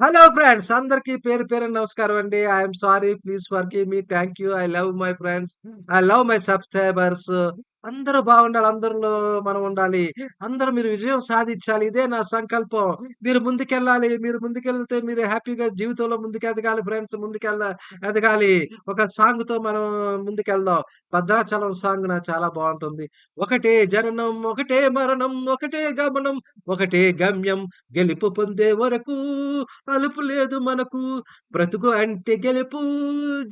Hello friends అందరికి పేరు పేరు నమస్కారం అండి. I'm sorry please forgive me thank you I love my friends I love my subscribers అందరూ బాగుండాలి అందరిలో మనం ఉండాలి. అందరూ మీరు విజయం సాధించాలి. ఇదే నా సంకల్పం. మీరు ముందుకెళ్ళాలి. మీరు ముందుకెళ్తే మీరు హ్యాపీగా జీవితంలో ముందుకు ఎదగాలి ఫ్రెండ్స్ ముందుకెళ్ళ ఎదగాలి. ఒక సాంగ్తో మనం ముందుకెళ్దాం. భద్రాచలం సాంగ్ నాకు చాలా బాగుంటుంది. ఒకటే జననం ఒకటే మరణం ఒకటే గమనం ఒకటే గమ్యం. గెలుపు పొందే వరకు అలుపు లేదు మనకు. బ్రతుకు అంటే గెలుపు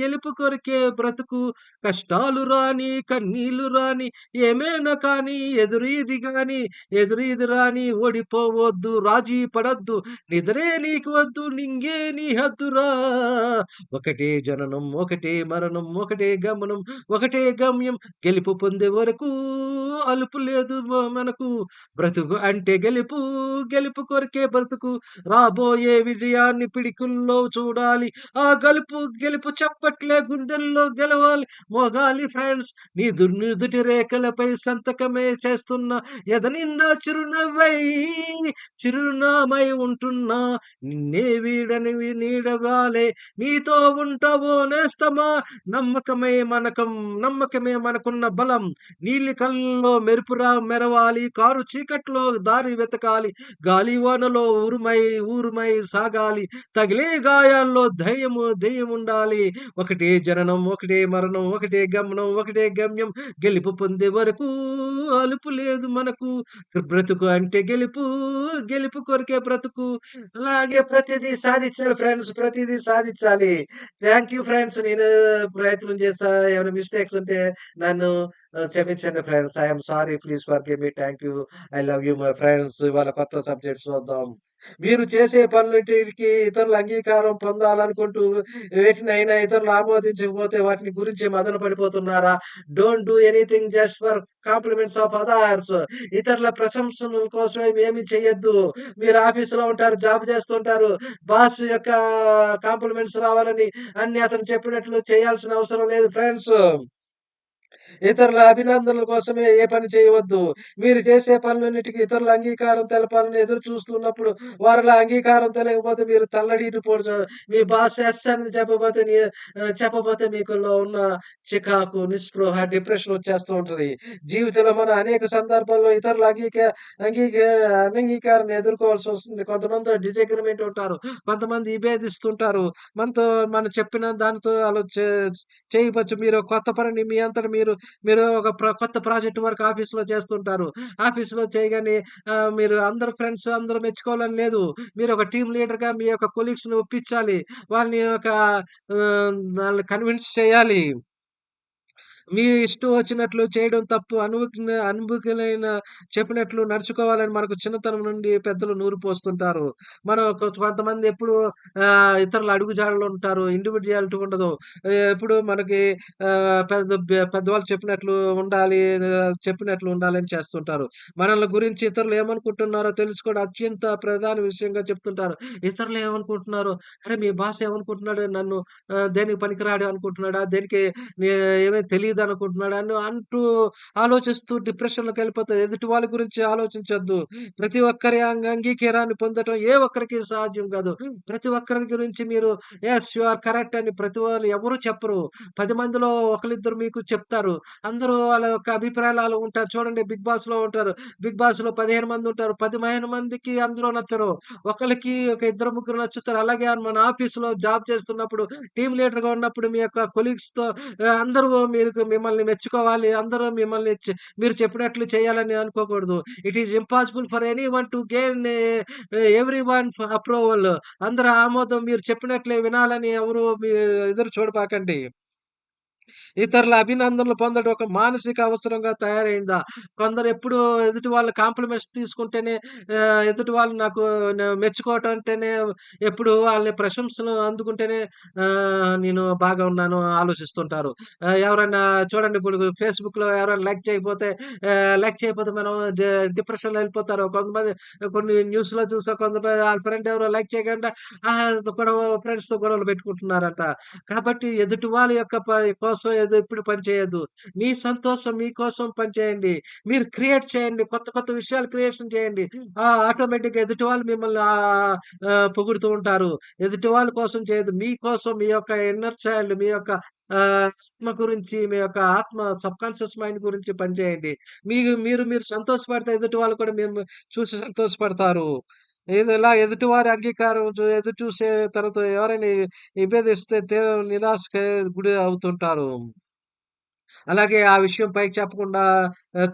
గెలుపు కొరికే బ్రతుకు. కష్టాలు రాని కన్నీళ్ళు రాని ఏమైనా కానీ ఎదురీది ఇది గాని రాని ఓడిపోవద్దు రాజీ పడద్దు నిద్రే నీకు వద్దు నింగే నీ హద్దురా. ఒకటే జననం ఒకటే మరణం ఒకటే గమనం ఒకటే గమ్యం గెలుపు పొందే వరకు అలుపు లేదు మనకు. బ్రతుకు అంటే గెలుపు గెలుపు కొరికే బ్రతుకు. రాబోయే విజయాన్ని పిడికుల్లో చూడాలి ఆ గలుపు గెలుపు చప్పట్లే గుండెల్లో గెలవాలి. మోగాలి ఫ్రెండ్స్ నీ దుర్నిదుటి రేఖలపై సంతకమే చేస్తున్న ఎదనిండా చిరునవ్వై చిరునామై ఉంటున్నా నిన్నే వీడని నీడవాలే నీతో ఉంటావో నేస్తమా? నమ్మకమే మనకం నమ్మకమే మనకున్న బలం. నీలి కళ్ళలో మెరుపురా మెరవాలి కారు చీకట్లో దారి వెతకాలి. గాలివానలో ఊరుమై ఊరుమై సాగాలి. తగిలే గాయాల్లో ధైర్యము దెయ్యం ఉండాలి ఒకటే జననం ఒకటే మరణం ఒకటే గమనం ఒకటే గమ్యం. గెలుపు వరకు అలుపు లేదు మనకు. బ్రతుకు అంటే గెలుపు గెలుపు కొరికే బ్రతుకు. అలాగే ప్రతిదీ సాధించాలి ఫ్రెండ్స్ ప్రతిదీ సాధించాలి. థ్యాంక్ యూ ఫ్రెండ్స్ నేను ప్రయత్నం చేస్తా. ఏమైనా మిస్టేక్స్ ఉంటే నన్ను క్షమించండి friends. I'm sorry please forgive me. Thank you. I love you my friends. ఇవాళ కొత్త సబ్జెక్ట్స్ చూద్దాం. మీరు చేసే పనులకి ఇతరుల అంగీకారం పొందాలనుకుంటూ వేటినైనా ఇతరులు ఆమోదించకపోతే వాటిని గురించి మదన పడిపోతున్నారా? Don't do anything just for compliments of others ఇతరుల ప్రశంసల కోసమే ఏమి చేయొద్దు. మీరు ఆఫీసులో ఉంటారు జాబ్ చేస్తుంటారు. బాస్ యొక్క కాంప్లిమెంట్స్ రావాలని అన్ని అతను చెప్పినట్లు చేయాల్సిన అవసరం లేదు ఫ్రెండ్స్ ఇతరుల అభినందనల కోసమే ఏ పని చేయవద్దు. మీరు చేసే పనులన్నిటికీ ఇతరుల అంగీకారం తెలపాలని ఎదురు చూస్తున్నప్పుడు వారిలో అంగీకారం తెలియకపోతే మీరు తల్లడిపోడు మీ బాస్ ఎస్ అని చెప్పబోతే చెప్పబోతే మీకులో ఉన్న చికాకు నిస్పృహ డిప్రెషన్ వచ్చేస్తూ ఉంటది. జీవితంలో మనం అనేక సందర్భాల్లో ఇతరుల అంగీకార అంగీక అనంగీకారాన్ని ఎదుర్కోవాల్సి వస్తుంది. కొంతమంది డిజగ్రిమెంట్ ఉంటారు కొంతమంది విభేదిస్తుంటారు మనతో మనం చెప్పిన దానితో అలా చేయవచ్చు మీరు కొత్త పనిని మీ అంతట మీరు మీరు ఒక కొత్త ప్రాజెక్ట్ వర్క్ ఆఫీస్లో చేస్తుంటారు. ఆఫీస్లో చేయగానే మీరు అందరు ఫ్రెండ్స్ అందరూ మెచ్చుకోవాలని లేదు. మీరు ఒక టీం లీడర్గా మీ యొక్క కొలీగ్స్ని ఒప్పించాలి. వాళ్ళని ఒక వాళ్ళని కన్విన్స్ చేయాలి. మీ ఇష్టం వచ్చినట్లు చేయడం తప్పు. అనుభూ అనుభవికులైన చెప్పినట్లు నడుచుకోవాలని మనకు చిన్నతనం నుండి పెద్దలు నూరు పోస్తుంటారు. మనం కొంతమంది ఎప్పుడు ఇతరుల అడుగుజాడలు ఉంటారు. ఇండివిజువాలిటీ ఉండదు. ఎప్పుడు మనకి పెద్ద పెద్దవాళ్ళు చెప్పినట్లు ఉండాలి చెప్పినట్లు ఉండాలని చేస్తుంటారు. మనల్ని గురించి ఇతరులు ఏమనుకుంటున్నారో తెలుసుకోవడం అత్యంత ప్రధాన విషయంగా చెప్తుంటారు. ఇతరులు ఏమనుకుంటున్నారు అరే మీ భాష ఏమనుకుంటున్నాడు? నన్ను దేనికి పనికిరాడు అనుకుంటున్నాడా? దేనికి ఏమీ తెలియదు అనుకుంటున్నాడు అని అంటూ ఆలోచిస్తూ డిప్రెషన్లోకి వెళ్ళిపోతారు ఎదుటి వాళ్ళ గురించి ఆలోచించద్దు. ప్రతి ఒక్కరి అంగీకారాన్ని పొందడం ఏ ఒక్కరికి సాధ్యం కాదు. ప్రతి ఒక్కరి గురించి మీరు ఎస్ యు ఆర్ కరెక్ట్ అని ప్రతి వాళ్ళు ఎవరు చెప్పరు. పది మందిలో ఒకరిద్దరు మీకు చెప్తారు. అందరూ వాళ్ళ యొక్క అభిప్రాయాలు ఉంటారు. చూడండి బిగ్ బాస్లో ఉంటారు. బిగ్ బాస్లో పదిహేను మంది ఉంటారు. పదిహేను మందికి అందరూ నచ్చరు. ఒకరికి ఒక ఇద్దరు ముగ్గురు నచ్చుతారు. అలాగే మన ఆఫీస్లో జాబ్ చేస్తున్నప్పుడు టీమ్ లీడర్గా ఉన్నప్పుడు మీ యొక్క కొలీగ్స్తో అందరూ మీరు మిమ్మల్ని మెచ్చుకోవాలి అందరూ మిమ్మల్ని మీరు చెప్పినట్లు చేయాలని అనుకోకూడదు. It is impossible for anyone to gain everyone approval అందరూ ఆమోదం మీరు చెప్పినట్లే వినాలని ఎవరు మీ ఎదురు చూడబాకండి. ఇతరుల అభినందనలు పొందడం ఒక మానసిక అవసరంగా తయారైందా? కొందరు ఎప్పుడు ఎదుటి వాళ్ళ కాంప్లిమెంట్స్ తీసుకుంటేనే ఎదుటి వాళ్ళు నాకు మెచ్చుకోవటం అంటేనే ఎప్పుడు వాళ్ళని ప్రశంసలు అందుకుంటేనే ఆ, నేను బాగా ఉన్నాను ఆలోచిస్తుంటారు. ఎవరైనా చూడండి ఇప్పుడు ఫేస్బుక్లో ఎవరైనా లైక్ చేయకపోతే లైక్ చేయకపోతే మనం డిప్రెషన్లో వెళ్ళిపోతారు. కొంతమంది కొన్ని న్యూస్లో చూసా కొంతమంది వాళ్ళ ఫ్రెండ్ ఎవరో లైక్ చేయకుండా గొడవ ఫ్రెండ్స్తో గొడవలు పెట్టుకుంటున్నారంట. కాబట్టి ఎదుటి వాళ్ళ యొక్క కోసం కోసం ఏదో ఇప్పుడు పని మీ సంతోషం మీకోసం పని చేయండి. మీరు క్రియేట్ చేయండి. కొత్త కొత్త విషయాలు క్రియేషన్ చేయండి. ఆ! ఆటోమేటిక్‌గా ఎదుటి వాళ్ళు మిమ్మల్ని పొగుడుతూ ఉంటారు. ఎదుటి వాళ్ళ కోసం చేయదు మీకోసం మీ యొక్క ఇన్నర్ చైల్డ్ మీ యొక్క ఆత్మ గురించి మీ యొక్క ఆత్మ సబ్‌కాన్షియస్ మైండ్ గురించి పనిచేయండి మీ మీరు మీరు సంతోషపడితే ఎదుటి వాళ్ళు కూడా మేము చూసి సంతోషపడతారు. ఏదోలా ఎదుటివారి అంగీకారం చు ఎదురు చూసే తనతో ఎవరైనా విభేదిస్తే తీవ్ర నిరాశకి గురి అవుతుంటారు. అలాగే ఆ విషయం పైకి చెప్పకుండా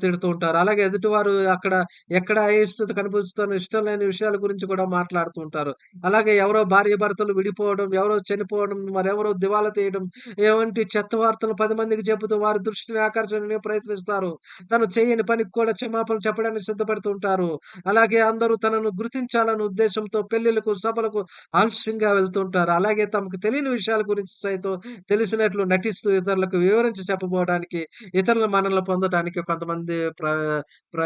తిడుతూ ఉంటారు. అలాగే ఎదుటివారు అక్కడ ఎక్కడ అయిష్టత కనిపిస్తున్న ఇష్టం లేని విషయాల గురించి కూడా మాట్లాడుతూ ఉంటారు. అలాగే ఎవరో భార్యాభర్తలు విడిపోవడం, ఎవరో చనిపోవడం, మరెవరో దివాలా తీయడం, ఇవంటి చెత్త వార్తలు పది మందికి చెబుతూ వారి దృష్టిని ఆకర్షణీయ ప్రయత్నిస్తారు. తను చేయని పనికి కూడా క్షమాపణలు చెప్పడానికి సిద్ధపడుతూ ఉంటారు. అలాగే అందరూ తనను గుర్తించాలనే ఉద్దేశంతో పెళ్ళిలకు సభలకు ఆలస్యంగా వెళ్తుంటారు. అలాగే తమకు తెలియని విషయాల గురించి సైతం తెలిసినట్లు నటిస్తూ ఇతరులకు వివరించి పొందడానికి ఇతరుల మనల్ని పొందటానికి కొంతమంది ప్ర ప్ర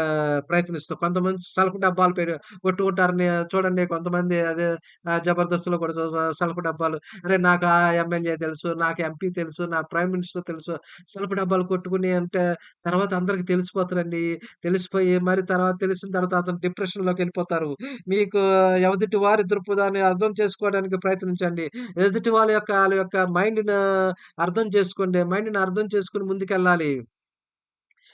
ప్రయత్నిస్తూ కొంతమంది సలకు డబ్బాలు పె కొట్టుకుంటారని చూడండి కొంతమంది అదే ఆహ్, జబర్దస్త్‌లో కూడా స డబ్బాలు అరే! నాకు ఆ ఎమ్మెల్యే తెలుసు, నాకు ఎంపీ తెలుసు, నా ప్రైమ్ మినిస్టర్ తెలుసు. సలపు డబ్బాలు కొట్టుకుని అంటే తర్వాత అందరికి తెలిసిపోతారండి తెలిసిపోయి మరి తర్వాత తెలిసిన తర్వాత అతను డిప్రెషన్‌లోకెళ్ళిపోతారు. మీకు ఎదుటి వారి దృక్పథాన్ని అర్థం చేసుకోవడానికి ప్రయత్నించండి. ఎదుటి వాళ్ళ యొక్క వాళ్ళ యొక్క మైండ్ని అర్థం చేసుకోండి. మైండ్‌ని అర్థం చేసుకుని ముందుకెళ్ళాలి.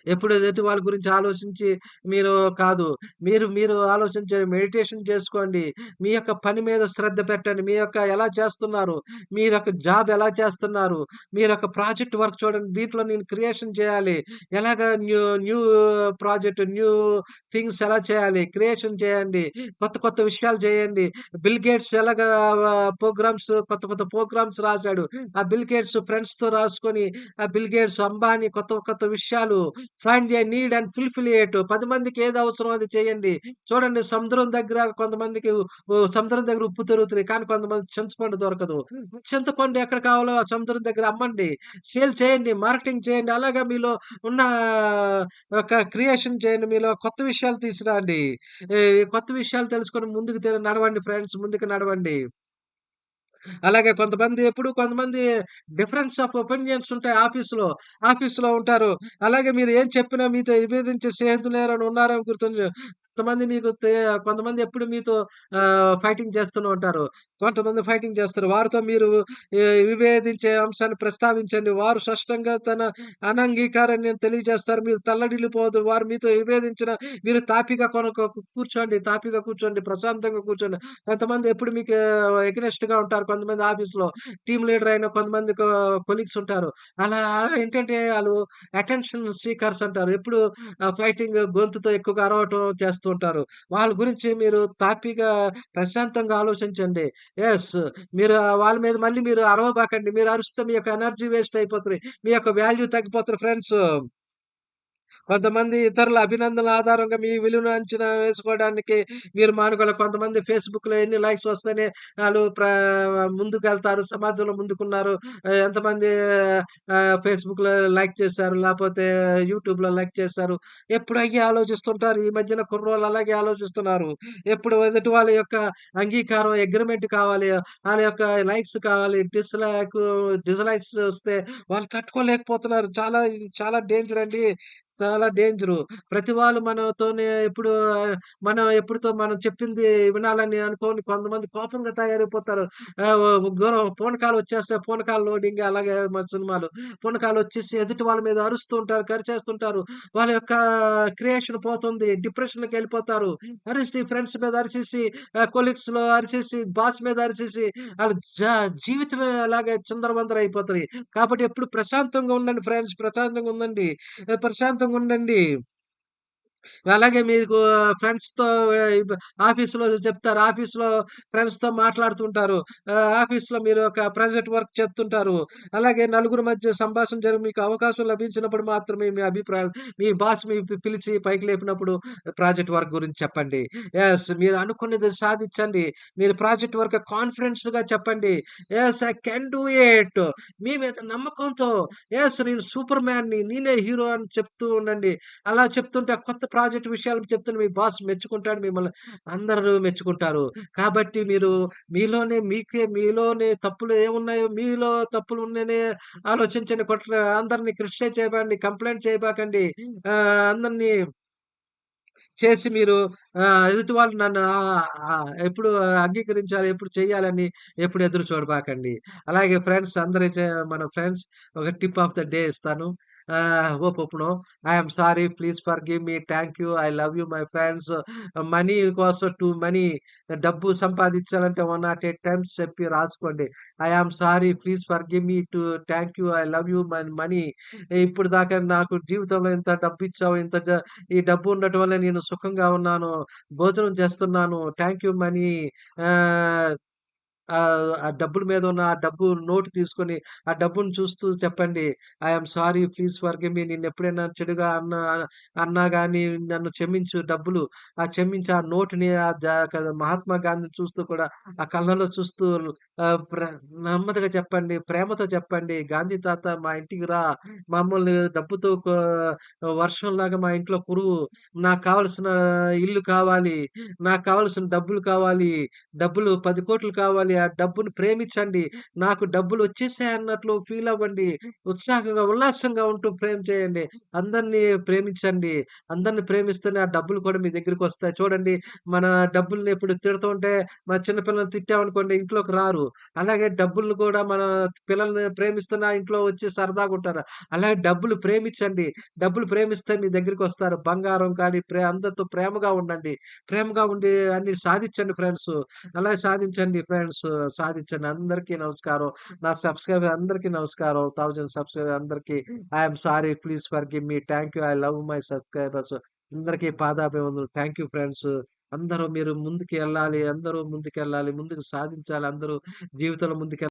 ఎప్పుడు ఎదుటి వాళ్ళ గురించి ఆలోచించి మీరు కాదు. మీరు మీరు ఆలోచించండి. మెడిటేషన్ చేసుకోండి. మీ యొక్క పని మీద శ్రద్ధ పెట్టండి. మీ యొక్క ఎలా చేస్తున్నారు? మీ యొక్క జాబ్ ఎలా చేస్తున్నారు? మీరొక ప్రాజెక్ట్ వర్క్ చూడండి. దీంట్లో నేను క్రియేషన్ చేయాలి. ఎలాగా new new project, new things ఎలా చేయాలి? క్రియేషన్ చేయండి. కొత్త కొత్త విషయాలు చేయండి. బిల్ గేట్స్ ఎలాగా ప్రోగ్రామ్స్ కొత్త కొత్త ప్రోగ్రామ్స్ రాశాడు ఆ బిల్ గేట్స్ ఫ్రెండ్స్‌తో రాసుకొని ఆ బిల్ గేట్స్, అంబానీ కొత్త కొత్త విషయాలు find a need and fulfil it. 10 మందికి ఏది అవసరం అది చేయండి. చూడండి సముద్రం దగ్గర కొంతమందికి సముద్రం దగ్గర ఉప్పు దొరుకుతది. కానీ కొంతమంది చింతపండు దొరకదు. చింతపండు ఎక్కడ కావాలో ఆ సముద్రం దగ్గర అమ్మండి. సేల్ చేయండి. మార్కెటింగ్ చేయండి. అలాగా మీలో ఉన్న ఒక క్రియేషన్ చేయండి. మీలో కొత్త విషయాలు తీసుకురండి. కొత్త విషయాలు తెలుసుకొని ముందుకు నడవండి ఫ్రెండ్స్ ముందుకు నడవండి. అలాగే కొంతమంది ఎప్పుడు కొంతమంది డిఫరెన్స్ ఆఫ్ ఒపీనియన్స్ ఉంటాయి ఆఫీసులో ఆఫీసులో ఉంటారు. అలాగే మీరు ఏం చెప్పినా మీతో విభేదించే స్నేహితులు అని ఉన్నారని గుర్తుంచు కొంతమంది మీకు కొంతమంది ఎప్పుడు మీతో ఫైటింగ్ చేస్తూనే ఉంటారు. కొంతమంది ఫైటింగ్ చేస్తారు. వారితో మీరు ఈ విభేదించే అంశాన్ని ప్రస్తావించండి. వారు స్పష్టంగా తన అనంగీకారాన్ని తెలియజేస్తారు. మీరు తల్లడిల్లిపోవద్దు. వారు మీతో విభేదించినా మీరు తాపీగా కొనక కూర్చోండి. తాపీగా కూర్చోండి. ప్రశాంతంగా కూర్చోండి. కొంతమంది ఎప్పుడు మీకు ఎగనెస్ట్‌గా ఉంటారు. కొంతమంది ఆఫీస్‌లో టీమ్ లీడర్ అయిన కొంతమంది కొలీగ్స్ ఉంటారు. అలా ఏంటంటే వాళ్ళు అటెన్షన్ సీకర్స్ అంటారు. ఎప్పుడు ఫైటింగ్ గొంతుతో ఎక్కువగా అరవటం చేస్తూ ఉంటారు. వాళ్ళ గురించి మీరు తాపీగా ప్రశాంతంగా ఆలోచించండి. ఎస్ మీరు వాళ్ళ మీద మళ్ళీ మీరు అరవబాకండి. మీరు అరుస్తే మీ యొక్క ఎనర్జీ వేస్ట్ అయిపోతుంది మీ యొక్క వాల్యూ తగ్గిపోతుంది ఫ్రెండ్స్. కొంతమంది ఇతరుల అభినందనల ఆధారంగా మీ విలువను అంచనా వేసుకోవడానికి మీరు మానుకోవాలి. కొంతమంది ఫేస్‌బుక్‌లో ఎన్ని లైక్స్ వస్తేనే వాళ్ళు ముందుకు ముందుకెళ్తారు. సమాజంలో ముందుకున్నారు. ఎంతమంది ఫేస్‌బుక్‌లో లైక్ చేశారు. లేకపోతే యూట్యూబ్‌లో లైక్ చేశారు. ఎప్పుడు అయ్యి ఆలోచిస్తుంటారు. ఈ మధ్యన కుర్రోళ్ళు అలాగే ఆలోచిస్తున్నారు. ఎప్పుడు ఎదుటి వాళ్ళ యొక్క అంగీకారం, అగ్రిమెంట్ కావాలి. వాళ్ళ యొక్క లైక్స్ కావాలి. డిస్‌లైక్ డిస్‌లైక్స్ వస్తే వాళ్ళు తట్టుకోలేకపోతున్నారు. చాలా చాలా డేంజర్ అండి. చాలా డేంజరు. ప్రతి వాళ్ళు మనతోనే ఎప్పుడు మనం ఎప్పుడుతో మనం చెప్పింది వినాలని అనుకోని కొంతమంది కోపంగా తయారైపోతారు. ఆహ్, ఘోరం పూనకాలు వచ్చేస్తే పూనకాల లోడింగ్ అలాగే మన సినిమాలు. పూనకాలు వచ్చేసి ఎదుటి వాళ్ళ మీద అరుస్తూ ఉంటారు. కరిచేస్తుంటారు. వాళ్ళ యొక్క క్రియేషన్ పోతుంది. డిప్రెషన్‌లోకెళ్ళిపోతారు. అరిసి ఫ్రెండ్స్ మీద అరిచేసి ఆహ్, కొలీగ్స్‌లో అరిచేసి, బాస్ మీద అరిచేసి ఆళ్ళ జీవితమే అలాగే చిందరవందర అయిపోతది. కాబట్టి ఎప్పుడు ప్రశాంతంగా ఉండండి ఫ్రెండ్స్. ప్రశాంతంగా ఉండండి. ప్రశాంతంగా ఉండండి. అలాగే మీకు ఫ్రెండ్స్‌తో ఇబ్ ఆఫీస్‌లో చెప్తారు. ఆఫీస్‌లో ఫ్రెండ్స్‌తో మాట్లాడుతుంటారు. ఆఫీస్‌లో మీరు ఒక ప్రాజెక్ట్ వర్క్ చెప్తుంటారు. అలాగే నలుగురు మధ్య సంభాషణ జరిగి మీకు అవకాశం లభించినప్పుడు మాత్రమే మీ అభిప్రాయం మీ బాస్ మీ పి పిలిచి పైకి లేపినప్పుడు ప్రాజెక్ట్ వర్క్ గురించి చెప్పండి. ఎస్ మీరు అనుకున్నది సాధించండి. మీరు ప్రాజెక్ట్ వర్క్ కాన్ఫిడెన్స్‌గా చెప్పండి. Yes I can do it. మీ మీద నమ్మకంతో ఎస్ నేను సూపర్ మ్యాన్‌ని. నేనే హీరో అని చెప్తూ ఉండండి. అలా చెప్తుంటే కొత్త ప్రాజెక్ట్ విషయాలు చెప్తున్న మీ బాస్ మెచ్చుకుంటాడు. మిమ్మల్ని అందరూ మెచ్చుకుంటారు. కాబట్టి మీరు మీలోనే మీకే మీలోనే తప్పులు ఏమున్నాయో మీలో తప్పులు ఉన్నాయని ఆలోచించండి. కొట్ట అందరిని క్రిటిసైజ్ చేయకండి. కంప్లైంట్ చేయబాకండి. అందరినీ చేసి మీరు ఎదుటి వాళ్ళు నన్ను ఎప్పుడు అంగీకరించాలి, ఎప్పుడు చేయాలని ఎప్పుడు ఎదురు చూడబాకండి. అలాగే ఫ్రెండ్స్ అందరి చే మన ఫ్రెండ్స్ ఒక టిప్ ఆఫ్ ద డే ఇస్తాను. ఆహ్, hope I sorry please forgive me. Thank you. I love you my friends. Money కోసం టూ మనీ డబ్బు సంపాదించాలంటే 108 టైమ్స్ చెప్పి రాసుకోండి. I sorry please forgive me to thank you. I love you my money. ఇప్పుడు దాకా నాకు జీవితంలో ఇంత డబ్బిచ్చావు. ఇంత ఈ డబ్బు ఉండటం వల్ల నేను సుఖంగా ఉన్నాను. భోజనం చేస్తున్నాను. Thank you money. ఆ డబ్బుల మీద ఉన్న ఆ డబ్బు నోటు తీసుకొని ఆ డబ్బును చూస్తూ చెప్పండి. I sorry please forgive me. ఎప్పుడైనా చెడుగా అన్న అన్నా కానీ నన్ను క్షమించు డబ్బులు. ఆ క్షమించి ఆ నోటుని ఆ మహాత్మా గాంధీని చూస్తూ కూడా ఆ కళ్ళలో చూస్తూ నెమ్మదిగా చెప్పండి. ప్రేమతో చెప్పండి. గాంధీ తాత మా ఇంటికి రా. మమ్మల్ని డబ్బుతో వర్షంలాగా మా ఇంట్లో కురువు. నాకు కావాల్సిన ఇల్లు కావాలి. నాకు కావలసిన డబ్బులు కావాలి. డబ్బులు పది కోట్లు కావాలి. ఆ డబ్బుని ప్రేమించండి. నాకు డబ్బులు వచ్చేసాయి అన్నట్లు ఫీల్ అవ్వండి. ఉత్సాహంగా, ఉల్లాసంగా ఉంటూ ప్రేమ చేయండి. అందరినీ ప్రేమించండి. అందరిని ప్రేమిస్తేనే ఆ డబ్బులు కూడా మీ దగ్గరికి వస్తాయి చూడండి మన డబ్బుల్ని ఇప్పుడు తిడుతుంటే మన చిన్న పిల్లల్ని తిట్టామనుకోండి ఇంట్లోకి రారు. అలాగే డబ్బులను కూడా మన పిల్లల్ని ప్రేమిస్తున్న ఇంట్లో వచ్చి సరదాగా ఉంటారు అలాగే డబ్బులు ప్రేమించండి. డబ్బులు ప్రేమిస్తే మీ దగ్గరికి వస్తారు బంగారం కానీ ప్రే అందరితో ప్రేమగా ఉండండి. ప్రేమగా ఉండి అన్ని సాధించండి ఫ్రెండ్స్. అలాగే సాధించండి ఫ్రెండ్స్. సాధించండి. అందరికీ నమస్కారం. నా సబ్‌స్క్రైబర్ అందరికీ నమస్కారం. 1000 సబ్‌స్క్రైబర్ అందరికీ I am sorry please forgive me. Thank you. I love my subscribers. అందరికీ పాదాభివందనలు. Thank you friends. అందరూ మీరు ముందుకెళ్ళాలి. అందరూ ముందుకెళ్ళాలి. ముందుకు సాధించాలి. అందరూ జీవితంలో ముందుకె